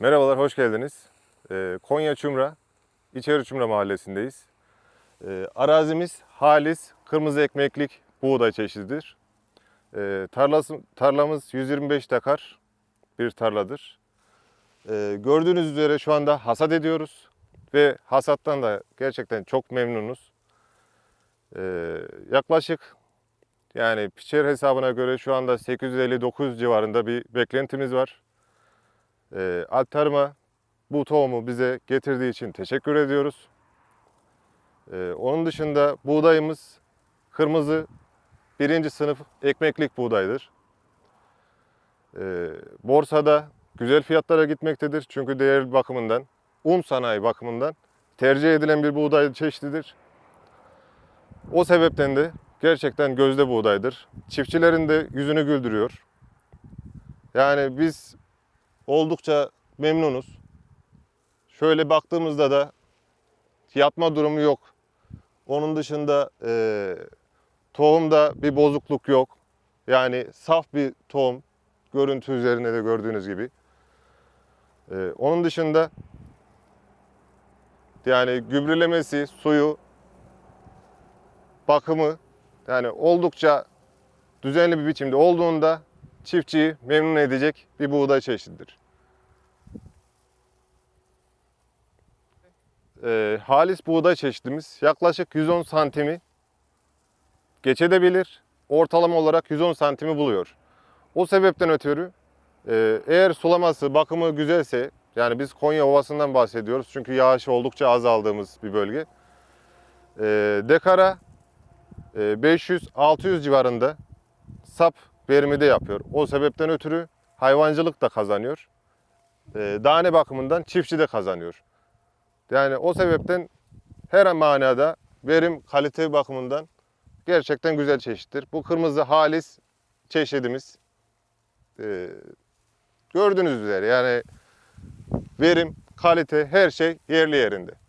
Merhabalar, hoş geldiniz. Ee, Konya Çumra, İçeri Çumra mahallesindeyiz. Ee, arazimiz halis, kırmızı ekmeklik buğday çeşididir. Ee, tarlası, tarlamız 125 dekar bir tarladır. Gördüğünüz üzere şu anda hasat ediyoruz ve hasattan da gerçekten çok memnunuz. Yaklaşık yani piçer hesabına göre şu anda 850-900 civarında bir beklentimiz var. Ee, Altarma bu tohumu bize getirdiği için teşekkür ediyoruz. Ee, onun dışında buğdayımız kırmızı birinci sınıf ekmeklik buğdaydır. Ee, borsada güzel fiyatlara gitmektedir çünkü değer bakımından, un sanayi bakımından tercih edilen bir buğday çeşididir. O sebepten de gerçekten gözde buğdaydır. Çiftçilerin de yüzünü güldürüyor. Yani biz oldukça memnunuz. Şöyle baktığımızda da yatma durumu yok. Onun dışında e, tohumda bir bozukluk yok. Yani saf bir tohum. Görüntü üzerinde de gördüğünüz gibi. E, onun dışında yani gübrelemesi, suyu, bakımı yani oldukça düzenli bir biçimde olduğunda çiftçiyi memnun edecek bir buğday çeşididir. Ee, halis buğday çeşidimiz yaklaşık 110 santimi geçebilir. Ortalama olarak 110 santimi buluyor. O sebepten ötürü e, eğer sulaması, bakımı güzelse yani biz Konya Ovası'ndan bahsediyoruz çünkü yağış oldukça azaldığımız bir bölge. E, dekara e, 500-600 civarında sap verimi de yapıyor. O sebepten ötürü hayvancılık da kazanıyor. E, Dane bakımından çiftçi de kazanıyor. Yani o sebepten her manada verim kalite bakımından gerçekten güzel çeşittir. Bu kırmızı halis çeşidimiz. E, gördüğünüz üzere yani verim, kalite her şey yerli yerinde.